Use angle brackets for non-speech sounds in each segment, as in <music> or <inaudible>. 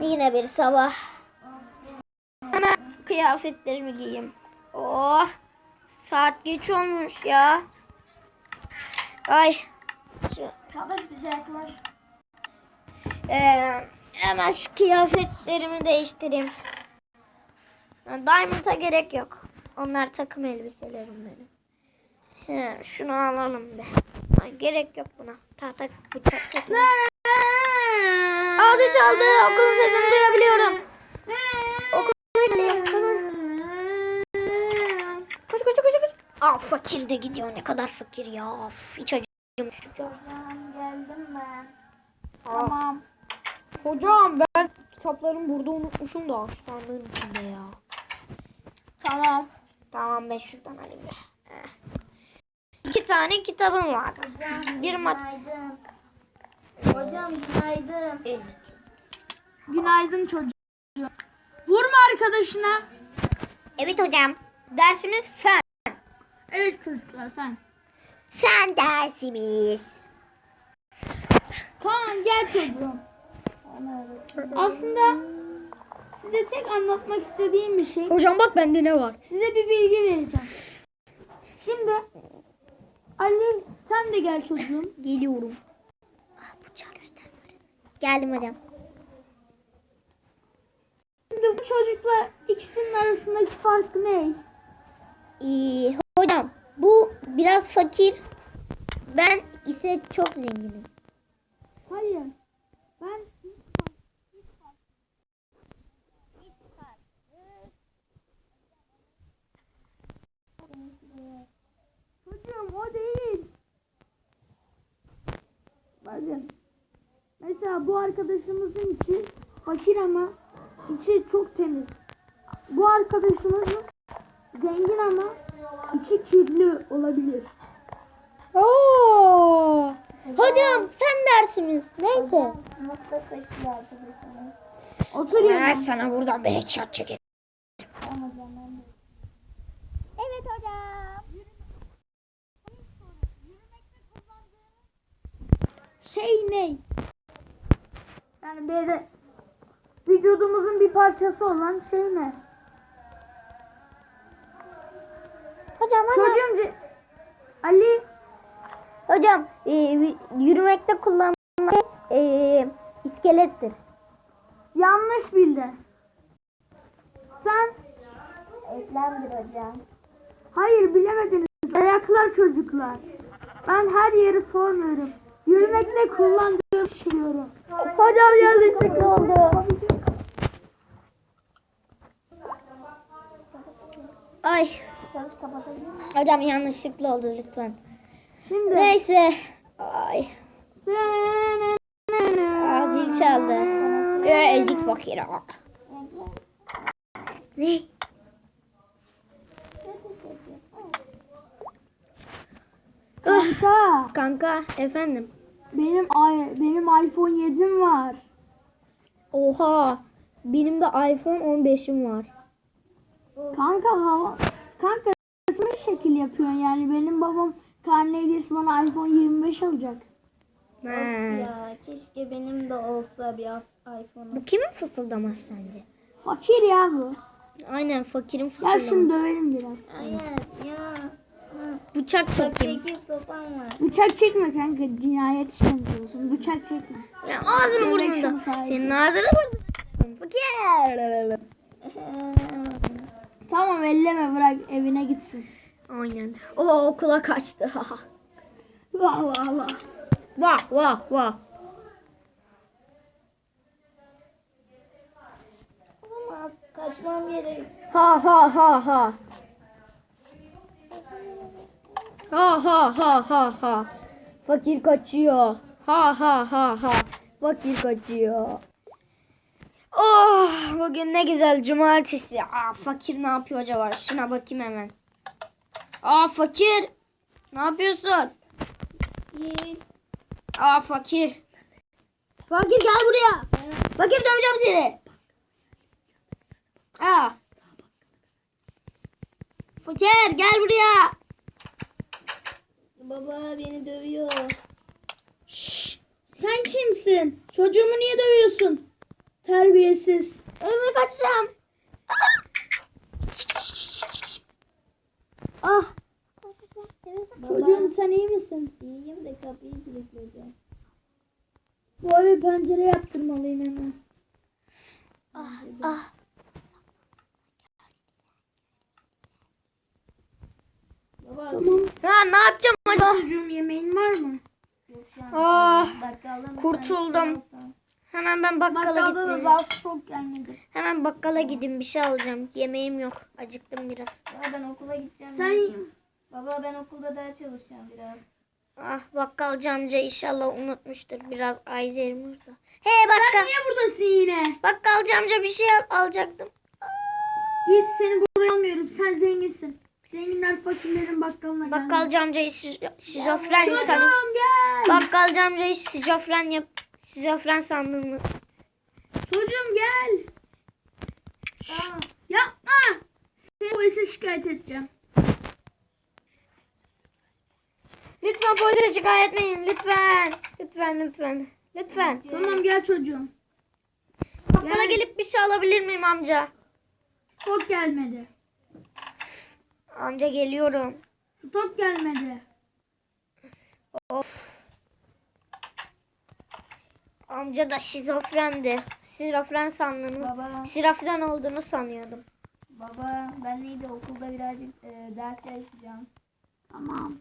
Yine bir sabah. Hemen kıyafetlerimi giyeyim. Oh. Saat geç olmuş ya. Ay. Çağdaş bize yaklaş. Ee, hemen şu kıyafetlerimi değiştireyim. Ha, Diamond'a gerek yok. Onlar takım elbiselerim benim. He, şunu alalım be. Ay, gerek yok buna. Tahta bıçak. Ağzı çaldı. Okulun sesini duyabiliyorum. Gideyim. Koş koş koş koş. Aa fakir de gidiyor. Ne kadar fakir ya. Of, hiç acımış. Hocam geldim ben. Aa. Tamam. Hocam ben kitaplarımı burada unutmuşum da aslanlığın içinde ya. Tamam. Tamam ben şuradan alayım be. Eh. İki tane kitabım var. Hocam Bir mat günaydın. Hocam günaydın. Günaydın çocuğum. Vurma arkadaşına. Evet hocam. Dersimiz fen. Evet çocuklar sen. Fen dersimiz. Tamam gel çocuğum. Aslında size tek anlatmak istediğim bir şey. Hocam bak bende ne var? Size bir bilgi vereceğim. Şimdi Ali sen de gel çocuğum. Geliyorum. Geldim hocam. Şimdi bu çocukla ikisinin arasındaki fark ne? Ee, hocam bu biraz fakir. Ben ise çok zenginim. Hayır. Ben Çocuğum o değil. Bakın. Mesela bu arkadaşımızın içi fakir ama içi çok temiz. Bu arkadaşımızın zengin ama içi kirli olabilir. Oo. Hocam fen dersimiz. Neyse. Nokta taşı arkadaşım. Otur yerine. sana buradan bir headshot ben de. Evet hocam. şey ne? Yani böyle vücudumuzun bir parçası olan şey ne? Hocam hocam. Çocuğum Ali Hocam e, yürümekte kullanılan şey, e, iskelettir. yanlış bildi. Sen Eklemdir hocam. hayır bilemediniz. Ayaklar çocuklar. Ben her yeri sormuyorum. Yürümekte kullandığım diyorum. Hocam yanlışlıkla oldu. Ay hocam yanlışlıkla oldu lütfen. Şimdi Neyse. Ay zil çaldı. Ee, ezik fakir. Ne? kanka Kanka efendim. Benim ay benim iPhone 7'm var. Oha. Benim de iPhone 15'im var. Kanka hava kanka nasıl bir şekil yapıyorsun yani benim babam karne hediyesi bana iPhone 25 alacak. Ha. Ya keşke benim de olsa bir iPhone'um. Bu kimin fısıldaması sence? Fakir ya bu. Aynen fakirin Gel fısıldaması. şunu dövelim biraz. Hayır ya. Bıçak çekeyim. sekiz sopam var. Bıçak çekme kanka cinayet işlemiş olsun. Bıçak çekme. Ya ağzını burnunda. Senin ağzını burnunda. Fakir. Tamam elleme bırak evine gitsin. Aynen. O okula kaçtı. Vah vah vah. vah vah vah. Olamaz. Kaçmam gerek. Ha ha ha ha. Ha ha ha ha ha. Fakir kaçıyor. Ha ha ha ha. Fakir kaçıyor. Oh bugün ne güzel cumartesi. Aa, fakir ne yapıyor acaba? Şuna bakayım hemen. Aa fakir. Ne yapıyorsun? Aa fakir. Fakir gel buraya. Fakir döveceğim seni. Aa. Fakir gel buraya. Baba beni dövüyor. Sen kimsin? Çocuğumu niye dövüyorsun? Terbiyesiz. Evime kaçacağım. Ah çocuğum sen iyi misin? İyiyim de kapıyı kilitledi. Bu eve pencere yaptırmalıyım hemen. Ah ah. Baba Tamam. Ya ne yapacağım acaba? Çocuğum yemeğin var mı? yok şu an. Ah, kurtuldum. şey. Hemen ben bakkala Bakkalda da gitmeyeyim. daha stok gelmedi. Hemen bakkala gideyim bir şey alacağım. Yemeğim yok. Acıktım biraz. Baba ben okula gideceğim. Sen Baba ben okulda daha çalışacağım biraz. Ah bakkalcı amca inşallah unutmuştur biraz Alzheimer'da. Hey bakkal. niye buradasın yine? Bakkalcı amca bir şey al- alacaktım. Git seni buraya almıyorum. Sen zenginsin. Zenginler fakirlerin bakkalına gelmez. Bakkalcı amcayı şizo- şizofren gel. Bakkalcı amcayı şizofren yap. Şizofren sandığını. Çocuğum gel. Aa, Yapma. Seni polise şikayet edeceğim. Lütfen polise şikayet etmeyin. Lütfen. Lütfen lütfen. Lütfen. Tamam gel çocuğum. Bakkala Gel. gelip bir şey alabilir miyim amca? Stok gelmedi. Amca geliyorum. Stok gelmedi. Amca da şizofrendi. Şizofren sandığını. baba Şizofren olduğunu sanıyordum. baba ben neydi okulda birazcık e, ders çalışacağım. Tamam.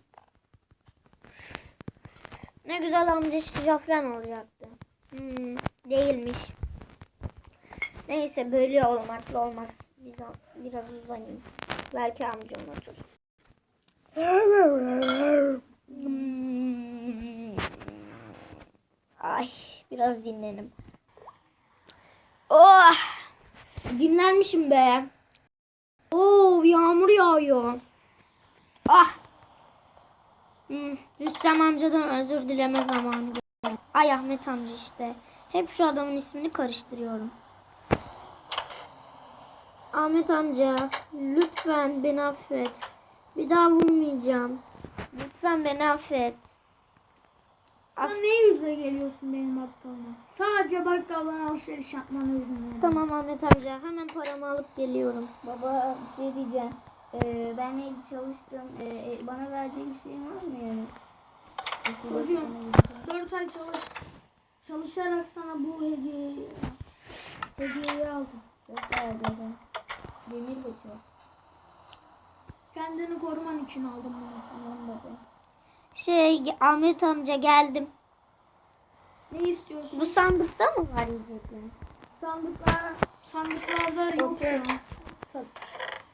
Ne güzel amca şizofren olacaktı. Hmm, değilmiş. Neyse böyle olmakla olmaz. Biraz, biraz uzanayım. Belki amca unutur. Hmm. Ay biraz dinlenim. Oh! Dinlenmişim be. Oo yağmur yağıyor. Ah! Hmm, Rüstem amcadan özür dileme zamanı. Ay Ahmet amca işte. Hep şu adamın ismini karıştırıyorum. Ahmet amca lütfen beni affet. Bir daha vurmayacağım. Lütfen beni affet. Af- Sen ne yüzle geliyorsun benim bakkalıma? Sadece bakkaldan alışveriş yapmanı veriyorum. Tamam Ahmet amca hemen paramı alıp geliyorum. Baba bir şey diyeceğim. E, ben neydi çalıştım. E, e, bana bir şey var mı yani? Çocuğum. sana- 4 ay çalış çalışarak sana bu hediyeyi hediyeyi aldım. Yok zaten. Demir geçiyor. Kendini koruman için aldım bunu. Baba. Şey Ahmet amca geldim. Ne istiyorsun? Bu sandıkta mı var yiyecekler? Sandıklar sandıklarda yok şu an.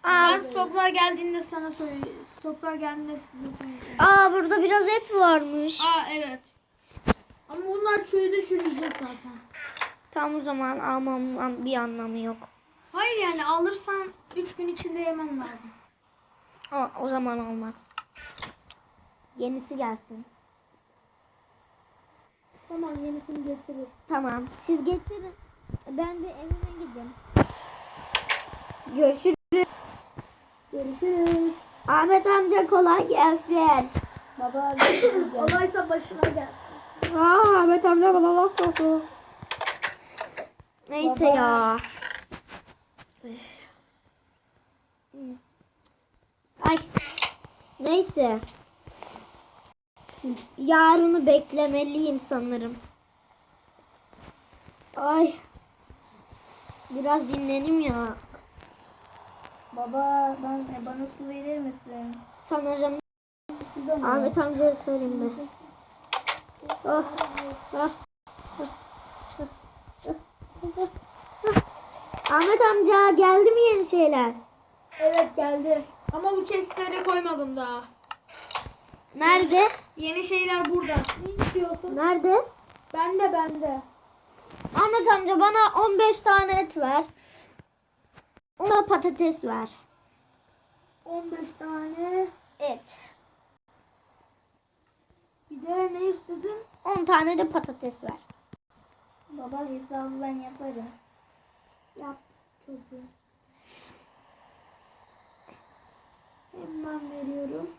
Aa, Ben stoklar geldiğinde sana söyleyeyim. Stoklar geldiğinde size söyleyeceğim. aa burada biraz et varmış. Aa evet. Ama bunlar çürüdü çürüyecek zaten. Tam o zaman almam bir anlamı yok. Hayır yani alırsan 3 gün içinde yemen lazım. O, o zaman olmaz. Yenisi gelsin. Tamam yenisini getiririz. Tamam. Siz getirin. Ben bir evime gideyim. Görüşürüz. Görüşürüz. Ahmet amca kolay gelsin. Baba şey. <laughs> Olaysa başına gelsin. Aa, Ahmet amca bana laf soktu. Neyse Baba. ya. Ay. Neyse. Yarını beklemeliyim sanırım. Ay. Biraz dinlenim ya. Baba ben, e, bana su verir misin? Sanırım? Ahmet amcaya söyleyeyim ben. Oh, oh, oh, oh, oh, oh. Ahmet amca geldi mi yeni şeyler? Evet geldi. Ama bu chestlere koymadım daha. Nerede? Yeni şeyler burada. Ne istiyorsun? Nerede? Bende bende. Ahmet amca bana 15 tane et ver. Ona patates ver. 15 tane. Et. Bir de ne istedin? 10 tane de patates ver. Baba hesabı ben yaparım. Yap çocuğum. Hemen veriyorum.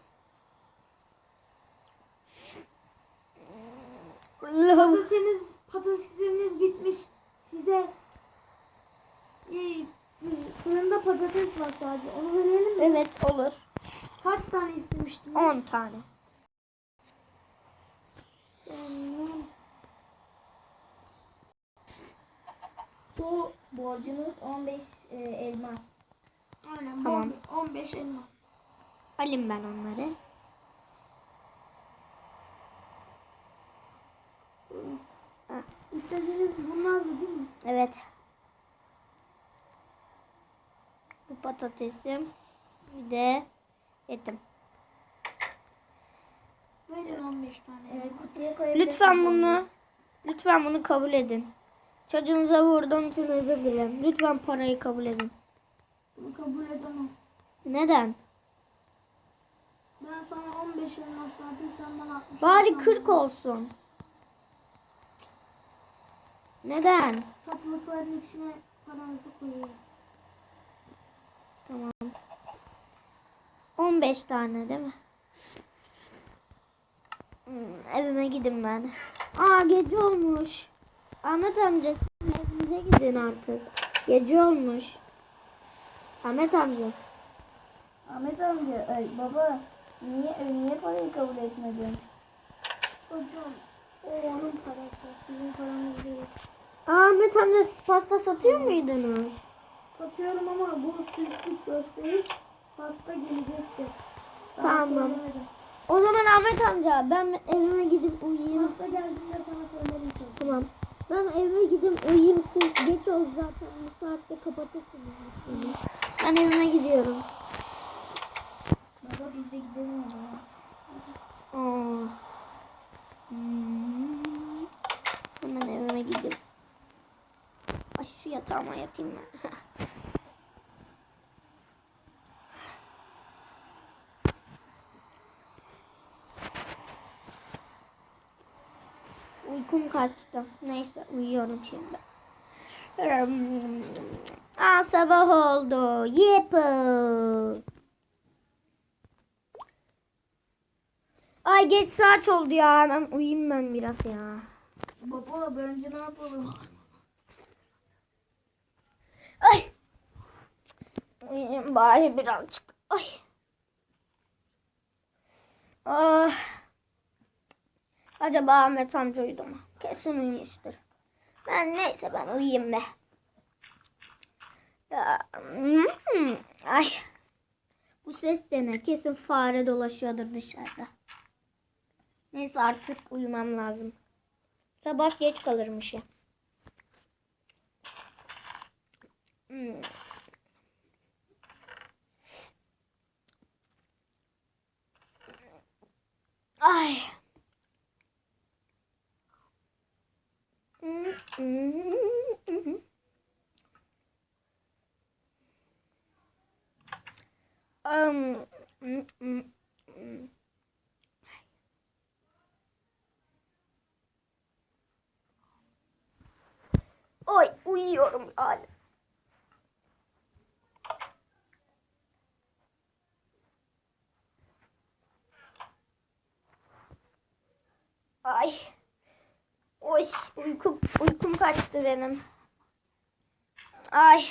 Patatesimiz, patatesiniz bitmiş. Size e, fırında patates var sadece. Onu verelim mi? Evet olur. Kaç tane istemiştiniz? 10 tane. Hmm, Bu borcunuz 15 e, elmas. Aynen. Tamam. bu 15 elmas. Alayım ben onları. İstediğiniz bunlar da değil mi? Evet. Bu patatesim. Bir de etim. Verin 15 tane. E, kutuya koyabilirsiniz. Lütfen bunu lütfen bunu kabul edin. Çocuğunuza vurduğum için özür dilerim. Lütfen parayı kabul edin. Bunu kabul edemem. Neden? Ben sana 15 elmas verdim sen bana 60 Bari elmas 40 verdin. olsun. Neden? Satılıkların içine paranızı koyuyorum. Tamam. 15 tane değil mi? Hmm, evime gidin ben. Aa gece olmuş. Ahmet amca siz evinize gidin artık. Gece olmuş. Ahmet amca. Ahmet amca, ay, baba niye niye parayı kabul etmedin? Çocuğum o onun parası. Bizim paramız değil. Ahmet amca siz pasta satıyor muydunuz? Satıyorum ama bu süslük gösteriş pasta gelecekti. Daha Tamam. söylemedim. O zaman Ahmet amca ben evime gidip uyuyayım. Pasta geldiğinde sana söylerim. Tamam. Ben eve gidip uyuyayım. Siz geç oldu zaten. Bu saatte kapatırsınız. Ben evime gidiyorum. Baba biz de gidelim o zaman. Aa. Hmm. Hemen evime gideyim. Ay şu yatağıma yatayım ben. <laughs> Uykum kaçtı. Neyse uyuyorum şimdi. Aa sabah oldu. Yepı. Ay geç saat oldu ya. Hemen uyuyayım ben biraz ya. Baba bence ne yapalım? Ay. Uyuyayım bari birazcık. Ay. Ah. Acaba Ahmet amca uyudu mu? Kesin uyumuştur. Ben neyse ben uyuyayım be. Ya, hmm, Ay. Bu ses de ne? Kesin fare dolaşıyordur dışarıda. Neyse artık uyumam lazım. Sabah geç kalırmış ya. Hmm. Oy uyuyorum hala. Ay. Oy uykum, uykum kaçtı benim. Ay.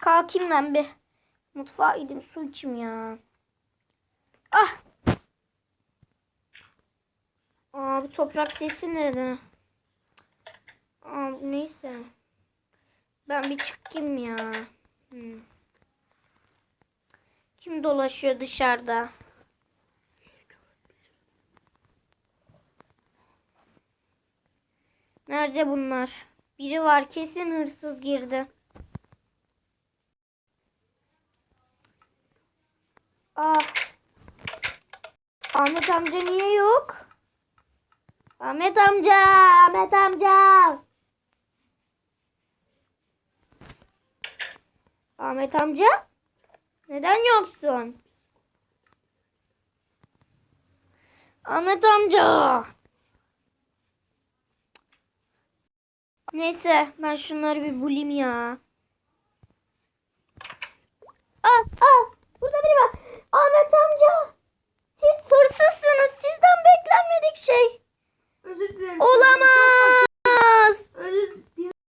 Kalkayım ben bir. Mutfağa gideyim su içeyim ya. Ah. Aa bu toprak sesi ne? Aa neyse. Ben bir çıkayım ya. Hmm. Kim dolaşıyor dışarıda? Nerede bunlar? Biri var kesin hırsız girdi. Aa. Ahmet amca niye yok? Ahmet amca, Ahmet amca. Ahmet amca? Neden yoksun? Ahmet amca. Neyse ben şunları bir bulayım ya. Aa, aa, burada biri var. Ahmet amca. Siz hırsızsınız. Sizden beklenmedik şey. Özür dilerim. Olamaz.